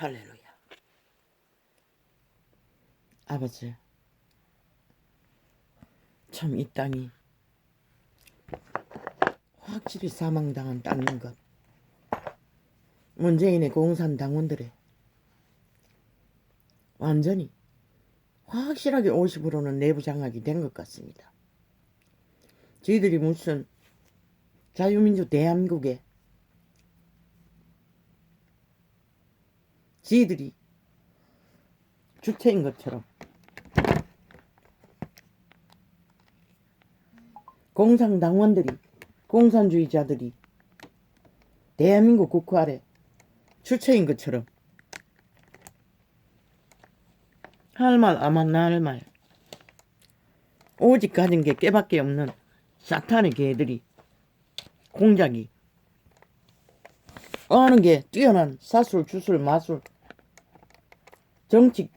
할렐루야. 아버지, 참 이 땅이 확실히 사망당한 땅인 것. 문재인의 공산 당원들의 완전히 확실하게 50%는 내부 장악이 된 것 같습니다. 저희들이 무슨 자유민주 대한민국에 지들이 주체인 것처럼 공산당원들이 공산주의자들이 대한민국 국회 아래 주체인 것처럼 할 말 아만 나할 말 오직 가진 게 깨밖에 없는 사탄의 개들이 공작이 어느 게 뛰어난 사술 주술 마술 정치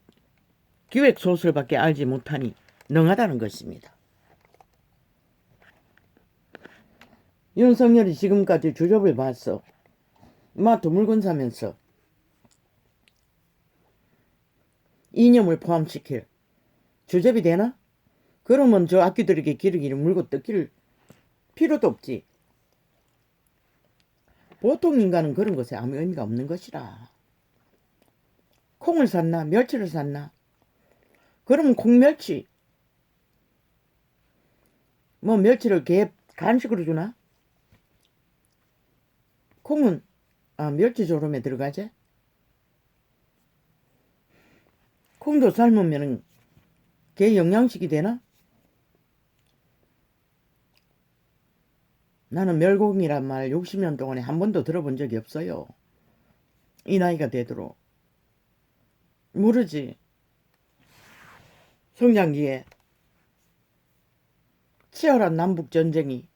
기획 소설밖에 알지 못하니 능하다는 것입니다. 윤석열이 지금까지 주접을 봤어. 마트 물건 사면서 이념을 포함시킬 주접이 되나? 그러면 저 악기들에게 기르기를 물고 뜯길 필요도 없지. 보통 인간은 그런 것에 아무 의미가 없는 것이라. 콩을 샀나 멸치를 샀나. 그러면 콩멸치. 뭐 멸치를 개 간식으로 주나? 콩은 아 멸치 조름에 들어가지? 콩도 삶으면은 개 영양식이 되나? 나는 멸공이란 말 60년 동안에 한 번도 들어본 적이 없어요. 이 나이가 되도록 모르지. 성장기에 치열한 남북 전쟁이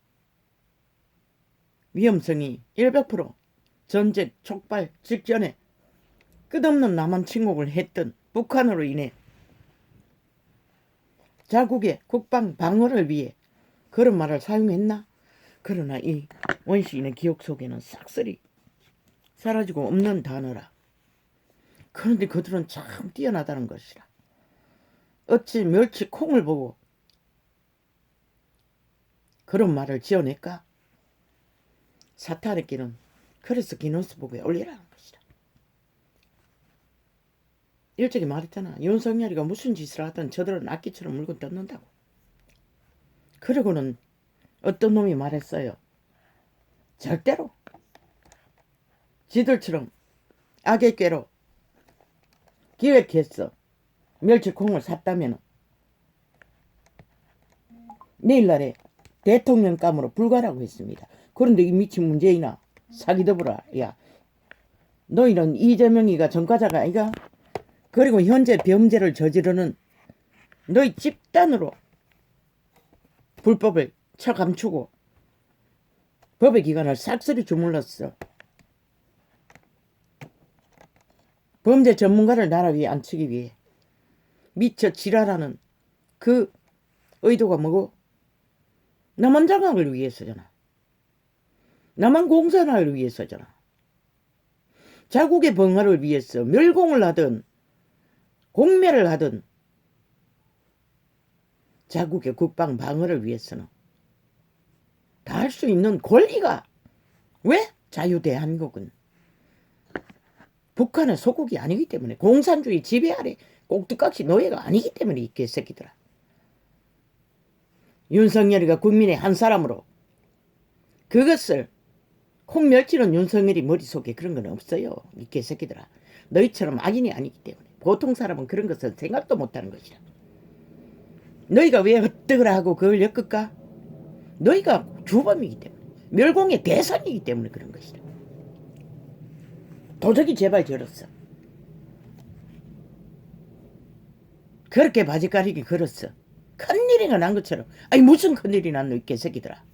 위험성이 100% 전쟁 촉발 직전에 끝없는 남한 침공을 했던 북한으로 인해 자국의 국방 방어를 위해 그런 말을 사용했나? 그러나 이 원시인의 기억 속에는 싹쓸이 사라지고 없는 단어라. 그런데 그들은 참 뛰어나다는 것이라. 어찌 멸치 콩을 보고 그런 말을 지어낼까? 사탄의 길은 그래서 기노스북에 올리라는 것이라. 일찍이 말했잖아. 윤석열이가 무슨 짓을 하든 저들은 악기처럼 물고 뜯는다고. 그러고는 어떤 놈이 말했어요. 절대로 지들처럼 악의 꾀로 기획했어. 멸치콩을 샀다면 내일날에 대통령감으로 불가라고 했습니다. 그런데 이 미친 문재인아 사기더불아 야 너희는 이재명이가 전과자가 아이가 그리고 현재 범죄를 저지르는 너희 집단으로 불법을 쳐감추고 법의 기관을 싹쓸이 주물렀어. 범죄 전문가를 나라 위에 앉히기 위해 미쳐 지랄하는 그 의도가 뭐고? 남한 장악을 위해서잖아. 남한 공산화를 위해서잖아. 자국의 번화를 위해서 멸공을 하든 공멸을 하든 자국의 국방 방어를 위해서는 다 할 수 있는 권리가 왜 자유 대한민국은 북한은 소국이 아니기 때문에 공산주의 지배 아래 꼭두각시 노예가 아니기 때문에 이 개새끼들아. 윤석열이가 국민의 한 사람으로 그것을 콩멸치는 윤석열이 머릿속에 그런 건 없어요. 이 개새끼들아. 너희처럼 악인이 아니기 때문에 보통 사람은 그런 것을 생각도 못하는 것이라. 너희가 왜 헛떡을 하고 그걸 엮을까? 너희가 주범이기 때문에 멸공의 대상이기 때문에 그런 것이라. 도적이 제발 저렸어. 그렇게 바지 가리기 걸었어. 큰일이가 난 것처럼. 아니 무슨 큰일이 났노 이 개새끼들아.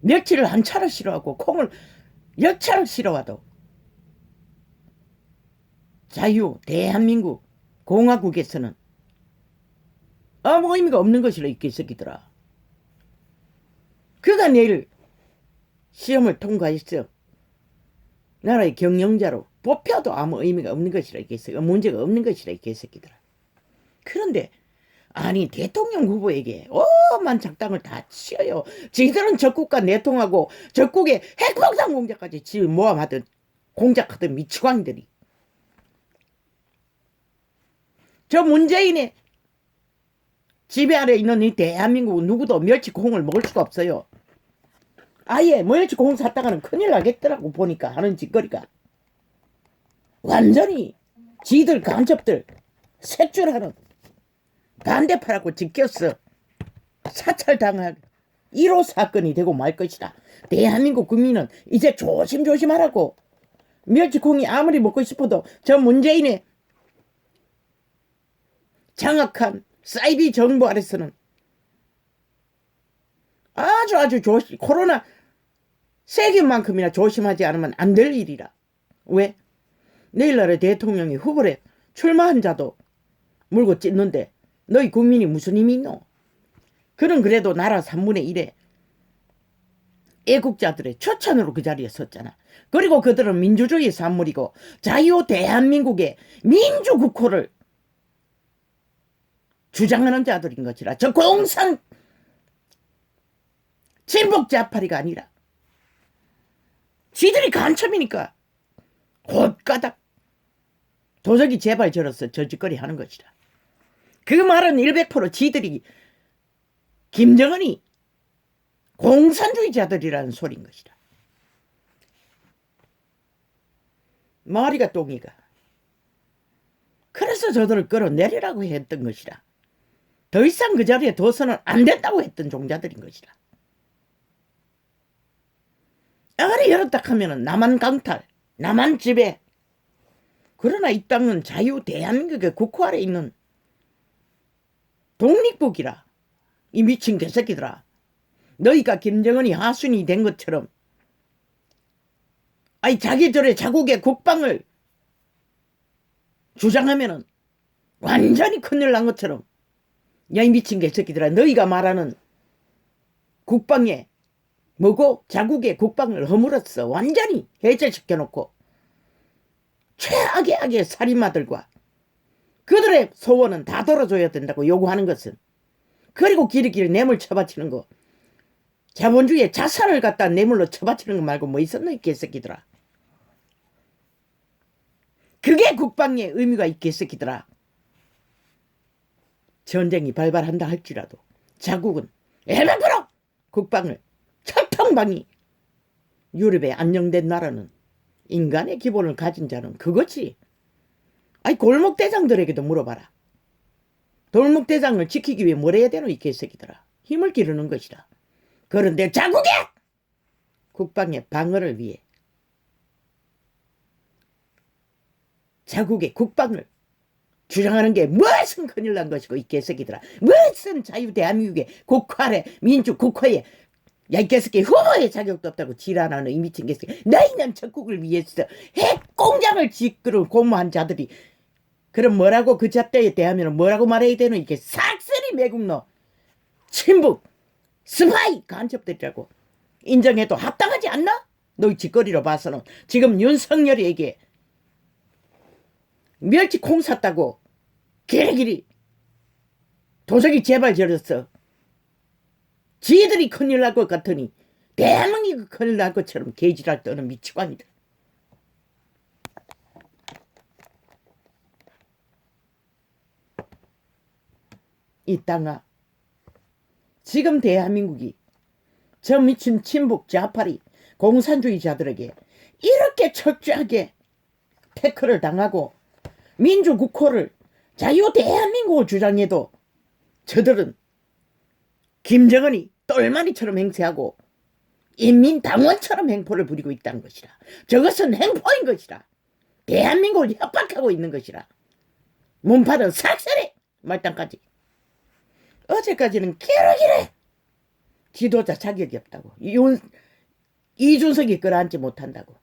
멸치를 한 차를 싫어하고 콩을 열 차를 싫어하도 자유 대한민국 공화국에서는 아무 의미가 없는 것이라 이 개새끼들아. 그가 내일 시험을 통과했어. 나라의 경영자로 뽑혀도 아무 의미가 없는 것이라 이게 문제가 없는 것이라 이 개새끼들아. 그런데 아니 대통령 후보에게 오만 작당을 다 치어요. 지들은 적국과 내통하고 적국의 핵폭탄 공작까지 지 모함하던 공작하던 미치광들이 저 문재인의 지배 아래 있는 이 대한민국 누구도 멸치콩을 먹을 수가 없어요. 아예 멸치콩 샀다가는 큰일 나겠더라고 보니까 하는 짓거리가 완전히 지들 간첩들 색출하는 반대파라고 지켰어. 사찰당할 1호 사건이 되고 말 것이다. 대한민국 국민은 이제 조심조심하라고. 멸치콩이 아무리 먹고 싶어도 저 문재인의 정확한 사이비 정보 아래서는 아주 아주 조심, 코로나 세균만큼이나 조심하지 않으면 안 될 일이라. 왜? 내일날에 대통령이 후보에 출마한 자도 물고 찢는데 너희 국민이 무슨 힘이 있노? 그는 그래도 나라 3분의 1에 애국자들의 초천으로 그 자리에 섰잖아. 그리고 그들은 민주주의 산물이고 자유 대한민국의 민주국호를 주장하는 자들인 것이라. 저 공산 진복 자파리가 아니라 지들이 간첩이니까 곧가닥 도적이 제발 저로서 저짓거리 하는 것이다. 그 말은 100% 지들이 김정은이 공산주의자들이라는 소리인 것이다. 머리가 똥이가. 그래서 저들을 끌어내리라고 했던 것이다. 더 이상 그 자리에 둬서는 안 된다고 했던 종자들인 것이다. 아가리 열었다 하면은 나만 강탈, 나만 지배. 그러나 이 땅은 자유 대한민국의 국호 아래 있는 독립국이라. 이 미친 개새끼들아. 너희가 김정은이 하순이 된 것처럼 아니 자기들의 자국의 국방을 주장하면은 완전히 큰일 난 것처럼 야 이 미친 개새끼들아 너희가 말하는 국방에 뭐고 자국의 국방을 허물었어 완전히 해제시켜 놓고 최악의 악의 살인마들과 그들의 소원은 다 들어줘야 된다고 요구하는 것은 그리고 길이길이 뇌물 쳐바치는 거. 자본주의에 자산을 갖다 뇌물로 쳐바치는 거 말고 뭐 있었나 이 개새끼들아? 그게 국방의 의미가 이 개새끼들아. 전쟁이 발발한다 할지라도 자국은 에메프로 국방을 철통방이 유럽의 안정된 나라는 인간의 기본을 가진 자는 그거지. 아니 골목 대장들에게도 물어봐라. 골목 대장을 지키기 위해 뭘 해야 되노 이 개새끼들아. 힘을 기르는 것이다. 그런데 자국의 국방의 방어를 위해 자국의 국방을 주장하는 게 무엇은 큰일 난 것이고 이 개새끼들아 무엇은 자유 대한민국의 국화래 민주 국화에 야 이 개새끼 후보의 자격도 없다고 지랄하는 이 미친 개새끼. 너희는 적국을 위해서 핵 공장을 짓기로 공모한 자들이. 그럼 뭐라고 그 잣대에 대하면 뭐라고 말해야 되노? 이게 싹쓸이 매국노. 친북 스파이 간첩들이라고. 인정해도 합당하지 않나? 너희 짓거리로 봐서는. 지금 윤석열이에게 멸치 콩 샀다고 길이길이 도적이 제발 저렸어. 지들이 큰일 날 것 같으니 대한민국이 큰일 날 것처럼 개지랄 떠는 미치광이다. 이 땅아 지금 대한민국이 저 미친 친북 좌파리 공산주의자들에게 이렇게 철저하게 태클을 당하고 민주국호를 자유 대한민국을 주장해도 저들은 김정은이 똘마니처럼 행세하고 인민당원처럼 행포를 부리고 있다는 것이라. 저것은 행포인 것이라. 대한민국을 협박하고 있는 것이라. 문파는 삭살해 말단까지. 어제까지는 기르기래 지도자 자격이 없다고. 이윤, 이준석이 끌어안지 못한다고.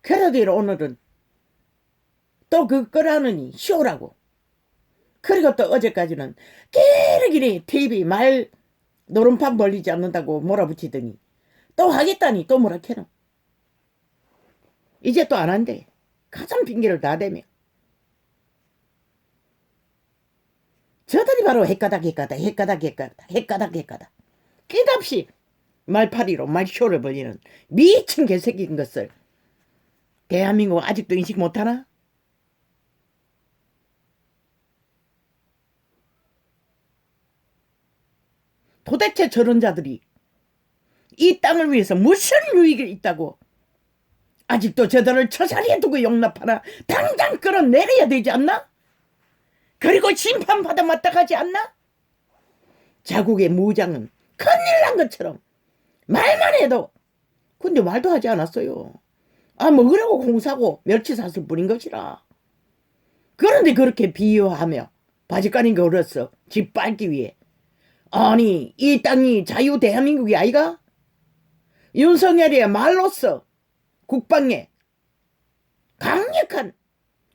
그래도 오늘은 또 그 끌어안으니 쇼라고. 그리고 또 어제까지는 길이길이 TV 말 노름판 벌리지 않는다고 몰아붙이더니 또 하겠다니 또 뭐라 캐노. 이제 또 안 한대. 가장 핑계를 다 대며 저들이 바로 핵가닥 핵가닥 핵가닥 핵가닥 핵가닥 핵가닥 끝없이 말파리로 말쇼를 벌이는 미친 개새끼인 것을 대한민국 아직도 인식 못하나? 도대체 저런 자들이 이 땅을 위해서 무슨 유익이 있다고 아직도 저들을 처자리에 두고 용납하나 당장 끌어내려야 되지 않나? 그리고 심판받아 마땅하지 않나? 자국의 무장은 큰일 난 것처럼 말만 해도 근데 말도 하지 않았어요. 아 먹으라고 공사고 멸치 샀을 뿐인 것이라. 그런데 그렇게 비유하며 바지가린 거 얼었어. 집 빨기 위해. 아니 이 땅이 자유 대한민국이 아이가? 윤석열이의 말로써 국방에 강력한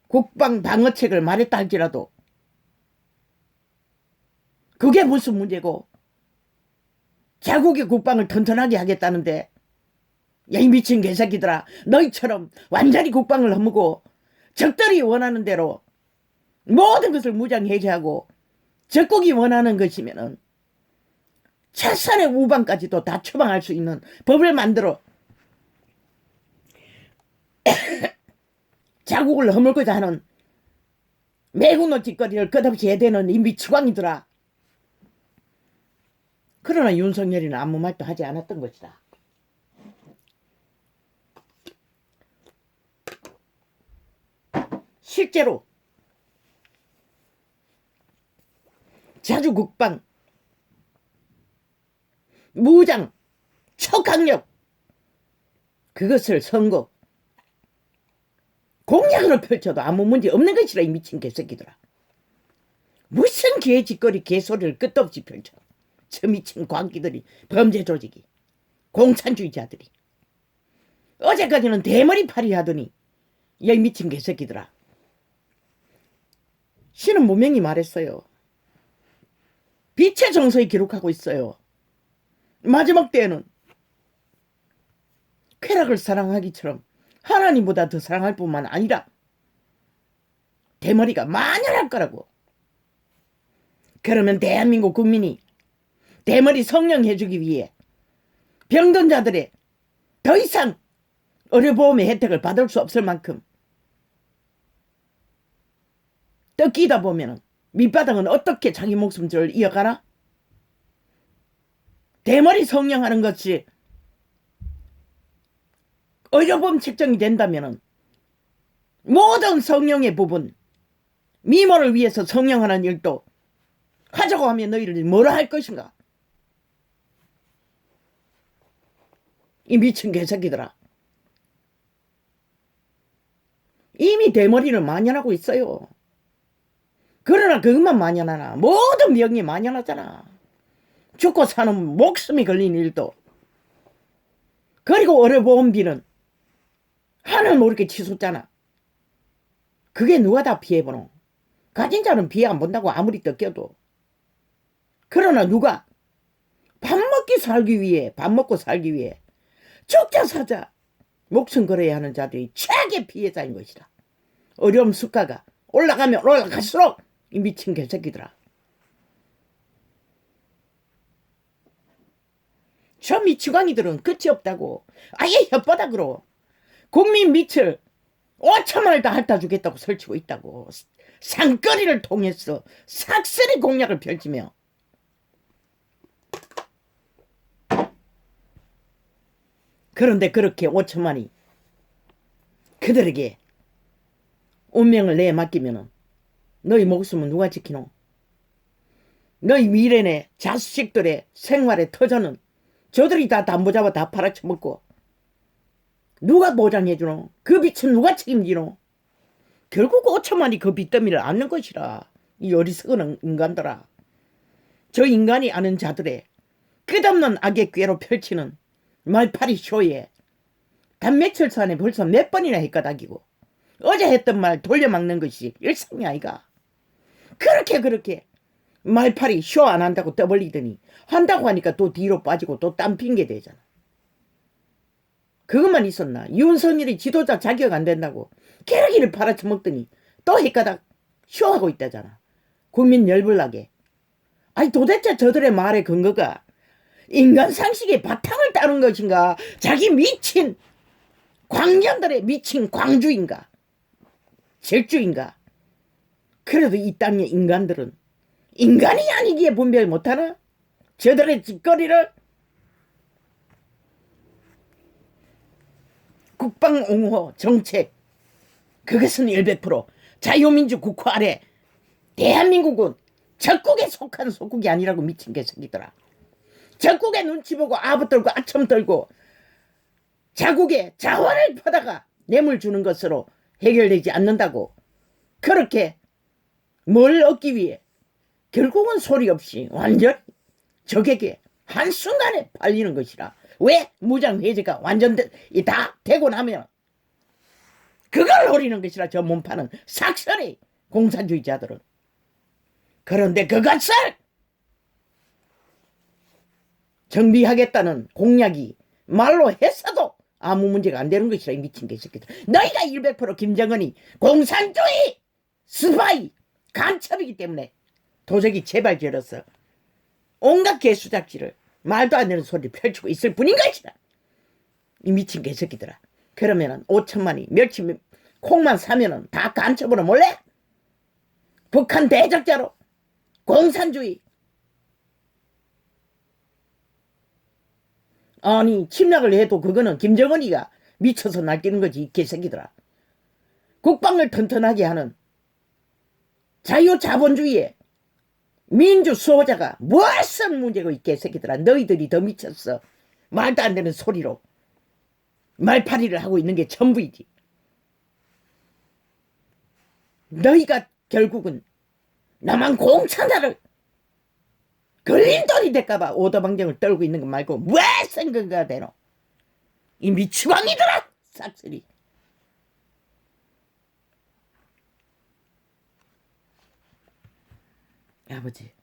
국방 방어책을 말했다 할지라도 그게 무슨 문제고 자국의 국방을 튼튼하게 하겠다는데 야 이 미친 개새끼들아 너희처럼 완전히 국방을 허무고 적들이 원하는 대로 모든 것을 무장 해제하고 적국이 원하는 것이면은 최선의 우방까지도 다 처방할 수 있는 법을 만들어 자국을 허물고자 하는 매국노 짓거리를 끝없이 해대는 이 미치광이더라. 그러나 윤석열이는 아무 말도 하지 않았던 것이다. 실제로 자주 국방 무장 초강력. 그것을 선거 공약으로 펼쳐도 아무 문제 없는 것이라 이 미친 개새끼들아. 무슨 개짓거리 개소리를 끝도 없이 펼쳐. 저 미친 광기들이 범죄 조직이 공산주의자들이. 어제까지는 대머리 파리 하더니 야 이 미친 개새끼들아. 신은 무명히 말했어요. 빛의 정서에 기록하고 있어요 마지막 때에는 쾌락을 사랑하기처럼 하나님보다 더 사랑할 뿐만 아니라 대머리가 만연할 거라고. 그러면 대한민국 국민이 대머리 성령 해주기 위해 병든 자들의 더 이상 의료보험의 혜택을 받을 수 없을 만큼 뜯기다 보면 밑바닥은 어떻게 자기 목숨을 이어가나? 대머리 성령하는 것이 의료보험 책정이 된다면 모든 성령의 부분 미모를 위해서 성령하는 일도 하자고 하면 너희를 뭐라 할 것인가? 이 미친 개새끼들아. 이미 대머리를 만연하고 있어요. 그러나 그것만 만연하나 모든 병이 만연하잖아. 죽고 사는 목숨이 걸린 일도 그리고 의료보험비는 하늘 모르게 치솟잖아. 그게 누가 다 피해보노? 가진 자는 피해 안 본다고 아무리 뜯겨도. 그러나 누가 밥 먹기 살기 위해, 밥 먹고 살기 위해 죽자 사자 목숨 걸어야 하는 자들이 최악의 피해자인 것이다. 어려움 수가가 올라가면 올라갈수록 이 미친 개새끼들아. 저 미치광이들은 끝이 없다고. 아예 혓바닥으로 국민 밑을 5천만을 다 핥아 주겠다고 설치고 있다고. 상거리를 통해서 삭슬이 공약을 펼치며 그런데 그렇게 5천만이 그들에게 운명을 내 맡기면은 너희 목숨은 누가 지키노? 너희 미래의 자식들의 생활의 터전은 저들이 다 담보 잡아 다 팔아쳐먹고 누가 보장해주노? 그 빚은 누가 책임지노? 결국 5천만이 그 빚더미를 안는 것이라 이 어리석은 인간들아 저 인간이 아는 자들의 끝없는 악의 꾀로 펼치는 말파리 쇼에 단 며칠 전에 벌써 몇 번이나 헷가닥이고 어제 했던 말 돌려막는 것이 일상이 아이가 그렇게 그렇게 말파리 쇼안 한다고 떠벌리더니 한다고 하니까 또 뒤로 빠지고 또딴 핑계 대잖아. 그것만 있었나? 윤석열이 지도자 자격 안 된다고 깨르기를 팔아쳐먹더니 또 헷가닥 쇼하고 있다잖아. 국민 열불나게. 아니 도대체 저들의 말의 근거가 인간 상식의 바탕을 따른 것인가? 자기 미친 광년들의 미친 광주인가? 질주인가? 그래도 이 땅의 인간들은 인간이 아니기에 분별 못하나? 저들의 짓거리를 국방 옹호 정책 그것은 100% 자유민주 국화 아래 대한민국은 적국에 속한 속국이 아니라고 미친 개새끼더라. 적국의 눈치 보고 아부 떨고 아첨 떨고 자국의 자원을 퍼다가 뇌물 주는 것으로 해결되지 않는다고 그렇게 뭘 얻기 위해 결국은 소리 없이 완전 적에게 한순간에 팔리는 것이라. 왜 무장해제가 완전 되, 이다 되고 나면 그걸 노리는 것이라 저 몸파는 삭설이 공산주의자들은. 그런데 그것을 정비하겠다는 공약이 말로 했어도 아무 문제가 안 되는 것이라 이 미친 개새끼들. 너희가 100% 김정은이 공산주의 스파이 간첩이기 때문에 도적이 제발 저렸어 온갖 개수작질을 말도 안 되는 소리를 펼치고 있을 뿐인 것이다. 이 미친 개새끼들아. 그러면은 5천만이 멸치 콩만 사면은 다 간첩으로 몰래 북한 대적자로 공산주의. 아니 침략을 해도 그거는 김정은이가 미쳐서 날뛰는 거지 이 개새끼들아. 국방을 튼튼하게 하는 자유자본주의의 민주 수호자가 무엇은 문제고 이 개새끼들아 너희들이 더 미쳤어. 말도 안 되는 소리로 말파리를 하고 있는 게 전부이지. 너희가 결국은 나만 공천자를 걸림돌이 될까봐 오더방정을 떨고 있는 거 말고 왜 생각가 되노? 이 미치광이들아 싹쓸이 아버지